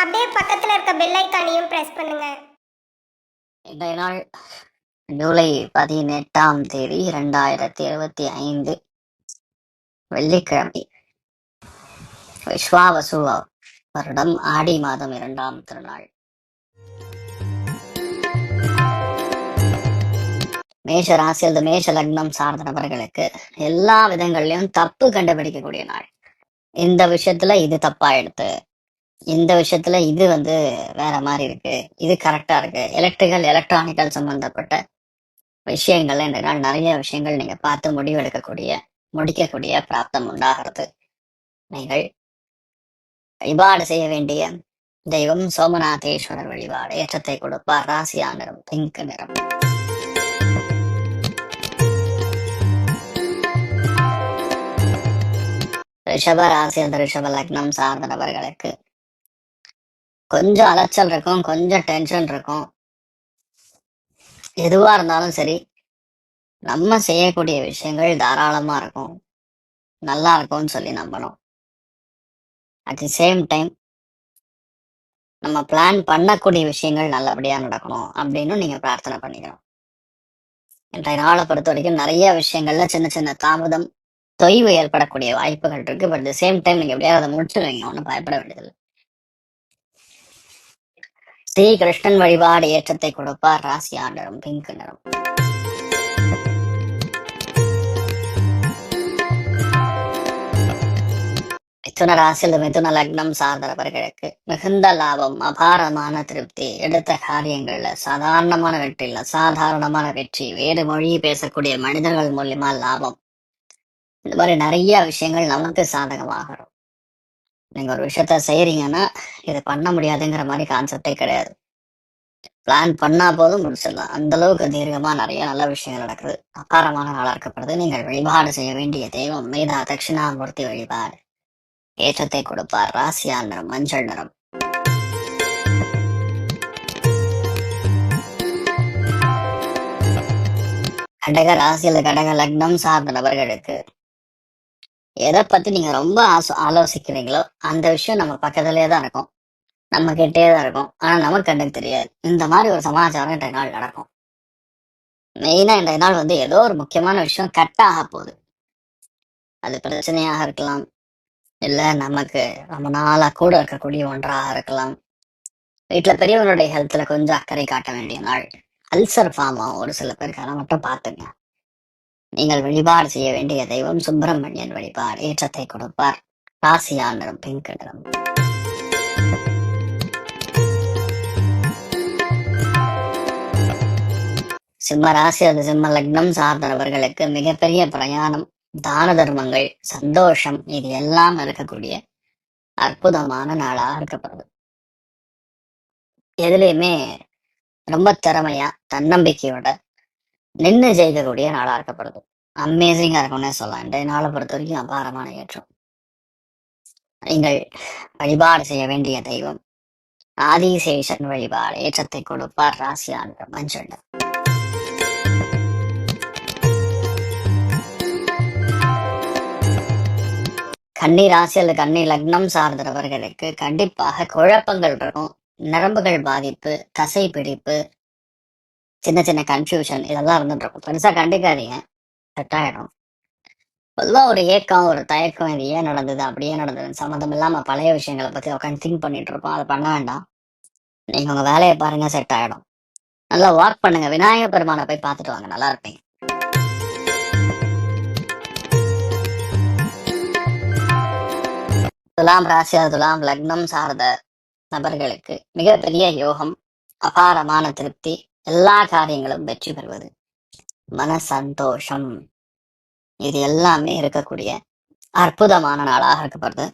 அப்படியே பக்கத்துல இருக்க பெல் ஐக்கானையும் பிரஸ் பண்ணுங்க. இன்றைய நாள் ஜூலை பதினெட்டாம் தேதி இரண்டாயிரத்தி இருபத்தி ஐந்து வெள்ளிக்கிழமை. விஸ்வாவசு வருடம் ஆடி மாதம் இரண்டாம் திருநாள். மேஷ ராசி அல்லது மேஷ லக்னம் சார்ந்த நபர்களுக்கு எல்லா விதங்கள்லயும் தப்பு கண்டுபிடிக்கக்கூடிய நாள். இந்த விஷயத்துல இது தப்பா எடுத்து இந்த விஷயத்துல இது வந்து வேற மாதிரி இருக்கு. இது கரெக்டா இருக்கு. எலக்ட்ரிக்கல் எலக்ட்ரானிக்கல் சம்பந்தப்பட்ட விஷயங்கள்ல இந்த நாள் நிறைய விஷயங்கள் நீங்க பார்த்து முடிவெடுக்கக்கூடிய முடிக்கக்கூடிய பிராப்தம் உண்டாகிறது. நீங்கள் வழிபாடு செய்ய வேண்டிய தெய்வம் சோமநாதேஸ்வரர் வழிபாடு. ஏற்றத்தை கொடுப்பார். ராசியா நிறம் பிங்க் நிறம். ரிஷப ராசி அந்த ரிஷப லக்னம் சார்ந்த நபர்களுக்கு கொஞ்சம் அலைச்சல் இருக்கும் கொஞ்சம் டென்ஷன் இருக்கும். எதுவா இருந்தாலும் சரி நம்ம செய்யக்கூடிய விஷயங்கள் தாராளமா இருக்கும். நல்லா இருக்கும்னு சொல்லி நம்பணும். அட் தி சேம் டைம் நம்ம பிளான் பண்ணக்கூடிய விஷயங்கள் நல்லபடியா நடக்கணும் அப்படின்னு நீங்க பிரார்த்தனை பண்ணிக்கணும். இன்றைய நாளை பொறுத்த வரைக்கும் நிறைய விஷயங்கள்ல சின்ன சின்ன தாமதம் தொய்வு ஏற்படக்கூடிய வாய்ப்புகள் இருக்கு. பட் தி சேம் டைம் நீங்க எப்படியாவது அதை முடிச்சிருவீங்க. ஒன்றும் பயப்பட வேண்டியதில்லை. ஸ்ரீ கிருஷ்ணன் வழிபாடு ஏற்றத்தை கொடுப்பார் ராசி ஆண்டரும் பிங்க் நிறம். மிதுன ராசியில் மிதுன லக்னம் சார்ந்தவர்களுக்கு மிகுந்த லாபம் அபாரமான திருப்தி. எடுத்த காரியங்கள்ல சாதாரணமான வெற்றி இல்ல சாதாரணமான வெற்றி. வேறு மொழியை பேசக்கூடிய மனிதர்கள் மூலியமா லாபம். இந்த மாதிரி நிறைய விஷயங்கள் நமக்கு சாதகமாகணும். நீங்க ஒரு விஷயத்த செய்யறீங்கன்னா இதை பண்ண முடியாதுங்கிற மாதிரி கான்செப்டே கிடையாது. பிளான் பண்ணா போதும் முடிச்சிடலாம். அந்த அளவுக்கு தீர்க்கமா நிறைய நல்ல விஷயங்கள் நடக்குது. அபாரமான நாளா இருக்கப்படுது. நீங்கள் வழிபாடு செய்ய வேண்டிய தெய்வம் மீதா தட்சிணாமூர்த்தி வழிபாடு. ஏற்றத்தை கொடுப்பார். ராசியா நிறம் மஞ்சள் நிறம். கடக ராசியில் கடக லக்னம் சார்ந்த நபர்களுக்கு எதை பத்தி நீங்க ரொம்ப ஆசோ- ஆலோசிக்கிறீங்களோ அந்த விஷயம் நம்ம பக்கத்திலேயே தான் இருக்கும். நம்ம கிட்டே தான் இருக்கும். ஆனா நமக்கு கண்ணுக்கு தெரியாது. இந்த மாதிரி ஒரு சமாச்சாரம் இன்றைய நாள் நடக்கும். மெயினா இன்றைய நாள் வந்து ஏதோ ஒரு முக்கியமான விஷயம் கட் ஆக போகுது. அது பிரச்சனையாக இருக்கலாம். இல்ல நமக்கு ரொம்ப நாளா கூட இருக்கக்கூடிய ஒன்றாக இருக்கலாம். வீட்டுல பெரியவங்களுடைய ஹெல்த்ல கொஞ்சம் அக்கறை காட்ட வேண்டிய நாள். அல்சர் ஃபார்ம் ஆகும். ஒரு சில பேருக்கு அதை மட்டும் பார்த்துங்க. நீங்கள் வழிபாடு செய்ய வேண்டிய தெய்வம் சுப்பிரமணியன் வழிபாடு. ஏற்றத்தை கொடுப்பார். ராசியா நிறம் பிங்க் நிறம் சிம்ம ராசி அது சிம்ம லக்னம் சார்ந்தவர்களுக்கு மிகப்பெரிய பிரயாணம் தான தர்மங்கள் சந்தோஷம் இது எல்லாம் இருக்கக்கூடிய அற்புதமான நாளா இருக்கப்படுது. எதுலையுமே ரொம்ப திறமையா தன்னம்பிக்கையோட நின்று ஜெயிக்கக்கூடிய நாளாக இருக்கப்படுது. அமேசிங்காக இருக்கும்னே சொல்லலாம். இன்றைய நாளை பொறுத்த வரைக்கும் அபாரமான ஏற்றம். நீங்கள் வழிபாடு செய்ய வேண்டிய தெய்வம். ஆதிசேஷன் வழிபாடு ஏற்றத்தை கொடுப்பார் ராசியான மஞ்சள் கன்னி ராசி அல்லது கன்னி லக்னம் சார்ந்தவர்களுக்கு கண்டிப்பாக குழப்பங்கள் இருக்கும். நரம்புகள் பாதிப்பு தசை பிடிப்பு சின்ன சின்ன கன்ஃபியூஷன் இதெல்லாம் இருந்துட்டு பெருசாக பெருசா கண்டுக்காதீங்க. செட் ஆயிடும். ஒரு ஏக்கம் ஒரு தயக்கம் இது ஏன் நடந்தது அப்படியே நடந்தது சம்மந்தம் இல்லாம பழைய விஷயங்களை பத்தி உட்காந்து திங்க் பண்ணிட்டு இருப்போம் அதை பண்ண வேண்டாம். நீங்க உங்க வேலையை பாருங்க செட் ஆகிடும் நல்லா வாக் பண்ணுங்க. விநாயகர் பெருமானை போய் பார்த்துட்டு வாங்க. நல்லா இருப்பீங்க. துலாம் ராசி துலாம் லக்னம் சார்ந்த நபர்களுக்கு மிகப்பெரிய யோகம். அபாரமான திருப்தி. எல்லா காரியங்களும் வெற்றி பெறுவது. மன சந்தோஷம். இது எல்லாமே இருக்கக்கூடிய அற்புதமான நாளாக இருக்கப்படுது.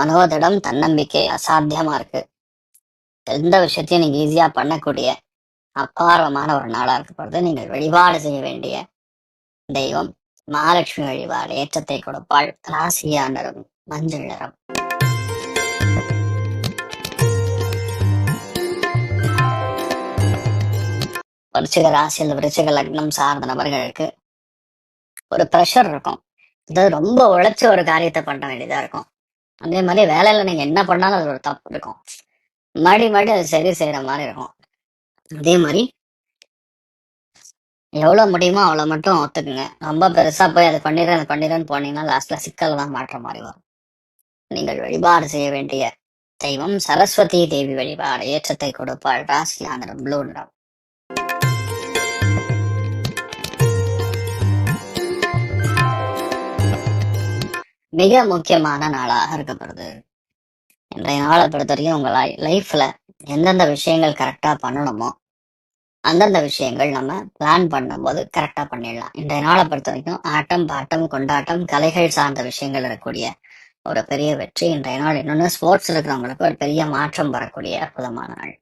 மனோதிடம் தன்னம்பிக்கை அசாத்தியமா இருக்கு. எந்த விஷயத்தையும் நீங்க ஈஸியா பண்ணக்கூடிய அபாரமான ஒரு நாளா இருக்கப்படுது. நீங்கள் வழிபாடு செய்ய வேண்டிய தெய்வம். மகாலட்சுமி வழிபாடு ஏற்றத்தை கொடுப்பாள். ராசியா நிறம் மஞ்சள் நிறம். விருச்சிக ராசியில் விருச்சிக லக்னம் சார்ந்த நபர்களுக்கு ஒரு ப்ரெஷர் இருக்கும். அதாவது ரொம்ப உழைச்ச ஒரு காரியத்தை பண்ண வேண்டியதா இருக்கும். அதே மாதிரி வேலையில நீங்க என்ன பண்ணாலும் அது ஒரு தப்பு இருக்கும். மறுபடி மறுபடி அது சரி செய்யற மாதிரி இருக்கும். அதே மாதிரி எவ்வளவு முடியுமோ அவ்வளவு மட்டும் ஒத்துக்குங்க. ரொம்ப பெருசா போய் அதை பண்ணிடுறேன் அதை பண்ணிடுறேன்னு போனீங்கன்னா லாஸ்ட்ல சிக்கல் தான் மாற்ற மாதிரி வரும். நீங்கள் வழிபாடு செய்ய வேண்டிய தெய்வம் சரஸ்வதி தேவி வழிபாடு. ஏற்றத்தை கொடுப்பாள் ராசியான ப்ளூ நிறம். மிக முக்கியமான நாளாக இருக்கப்படுது. இன்றைய நாளை பொறுத்த வரைக்கும் உங்க லைஃப்ல எந்தெந்த விஷயங்கள் கரெக்டா பண்ணணுமோ அந்தந்த விஷயங்கள் நம்ம பிளான் பண்ணும்போது கரெக்டா பண்ணிடலாம். இன்றைய நாளை பொறுத்த வரைக்கும் ஆட்டம் பாட்டம் கொண்டாட்டம் கலைகள் சார்ந்த விஷயங்கள் இருக்கக்கூடிய ஒரு பெரிய வெற்றி. இன்றைய நாள் இன்னொன்று ஸ்போர்ட்ஸ் இருக்கிறவங்களுக்கு ஒரு பெரிய மாற்றம் வரக்கூடிய அற்புதமான நாள்.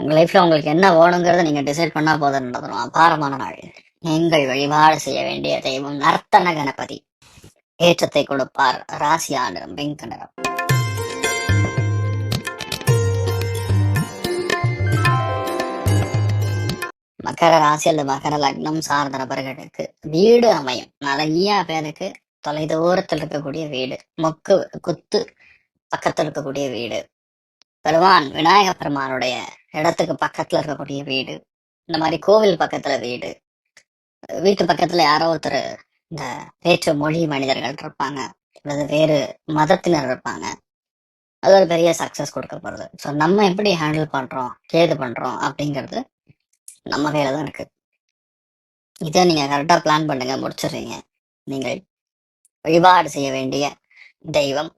உங்க லைஃப்ல உங்களுக்கு என்ன வேணுங்கிறத நீங்க டிசைட் பண்ணா போதும் நடந்துடும் அபாரமான நாள். நீங்கள் வழிபாடு செய்ய வேண்டிய தெய்வம் நர்த்தன கணபதி. ஏற்றத்தை கொடுப்பார் ராசியா நிறம் நிறம் மகர ராசி அல்லது மகர லக்னம் சார்ந்த நபர்களுக்கு வீடு அமையும். நிறைய பேருக்கு தொலைதூரத்தில் இருக்கக்கூடிய வீடு மொக்கு குத்து பக்கத்தில் இருக்கக்கூடிய வீடு பெருமான் விநாயக பெருமானுடைய இடத்துக்கு பக்கத்துல இருக்கக்கூடிய வீடு இந்த மாதிரி கோவில் பக்கத்துல வீடு வீட்டு பக்கத்துல யாரோ ஒருத்தர் இந்த வேற்று மொழி மனிதர்கள் இருப்பாங்க. அல்லது வேறு மதத்தினர் இருப்பாங்க. அது ஒரு பெரிய சக்சஸ் கொடுக்க போறது. ஸோ நம்ம எப்படி ஹேண்டில் பண்றோம்? கேது பண்றோம்? அப்படிங்கிறது நம்ம கையில தான் இருக்கு. இதை நீங்க கரெக்டா பிளான் பண்ணுங்க. முடிச்சிடுறீங்க. நீங்கள் வழிபாடு செய்ய வேண்டிய தெய்வம்.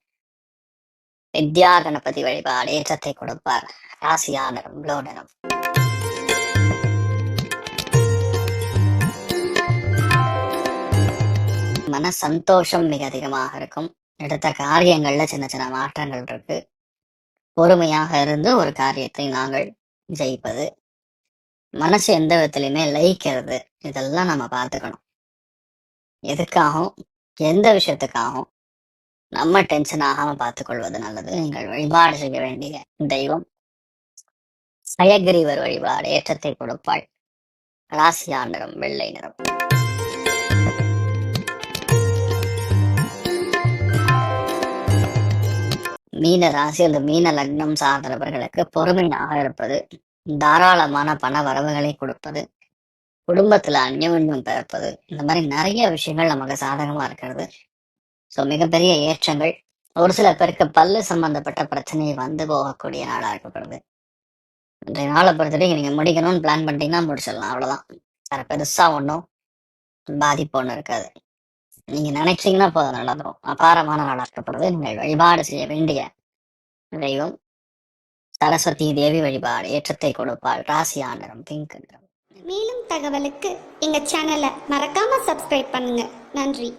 வித்யா கணபதி வழிபாடு ஏற்றத்தை கொடுப்பார். ராசியா நிறம் ப்ளூ நிறம் மன சந்தோஷம் மிக அதிகமாக இருக்கும். எடுத்த காரியங்கள்ல சின்ன சின்ன மாற்றங்கள் இருக்கு. பொறுமையாக இருந்து ஒரு காரியத்தை நாங்கள் ஜெயிப்பது. மனசு எந்த விதத்துலையுமே லயிக்கிறது. இதெல்லாம் நம்ம பார்த்துக்கணும். எதுக்காகவும் எந்த விஷயத்துக்காகவும் நம்ம டென்ஷன் ஆகாம பார்த்துக்கொள்வது நல்லது. நீங்கள் வழிபாடு செய்ய வேண்டிய தெய்வம். சயகிரிவர் வழிபாடு ஏற்றத்தை கொடுப்பாள். ராசியா நிறம் வெள்ளை நிறம். மீன ராசி அல்லது மீன லக்னம் சார்ந்தவர்களுக்கு பொறுமையாக இருப்பது தாராளமான பண வரவுகளை கொடுப்பது குடும்பத்துல அந்யோன்யம் பிறப்பது இந்த மாதிரி நிறைய விஷயங்கள் நமக்கு சாதகமா இருக்கிறது. ஸோ மிகப்பெரிய ஏற்றங்கள். ஒரு சில பேருக்கு பல்லு சம்பந்தப்பட்ட பிரச்சனை வந்து போகக்கூடிய நாளா இருக்கப்படுது. இன்றைய நாளை பொறுத்தவரைக்கும் நீங்க முடிக்கணும்னு பிளான் பண்ணிட்டீங்கன்னா முடிச்சிடலாம். அவ்வளவுதான். வேற பெருசா ஒன்றும் பாதிப்பு ஒன்றும் இருக்காது. நீங்க நினைச்சீங்கன்னா போதும் நடந்துடும் அபாரமான நாளா இருக்கப்படுது நீங்கள் வழிபாடு செய்ய வேண்டிய தெய்வம் சரஸ்வதி தேவி வழிபாடு ஏற்றத்தை கொடுப்பாள். ராசியா நிறம் பிங்க் நிறம். மேலும் தகவலுக்கு எங்க சேனலை மறக்காம சப்ஸ்கிரைப் பண்ணுங்க. நன்றி.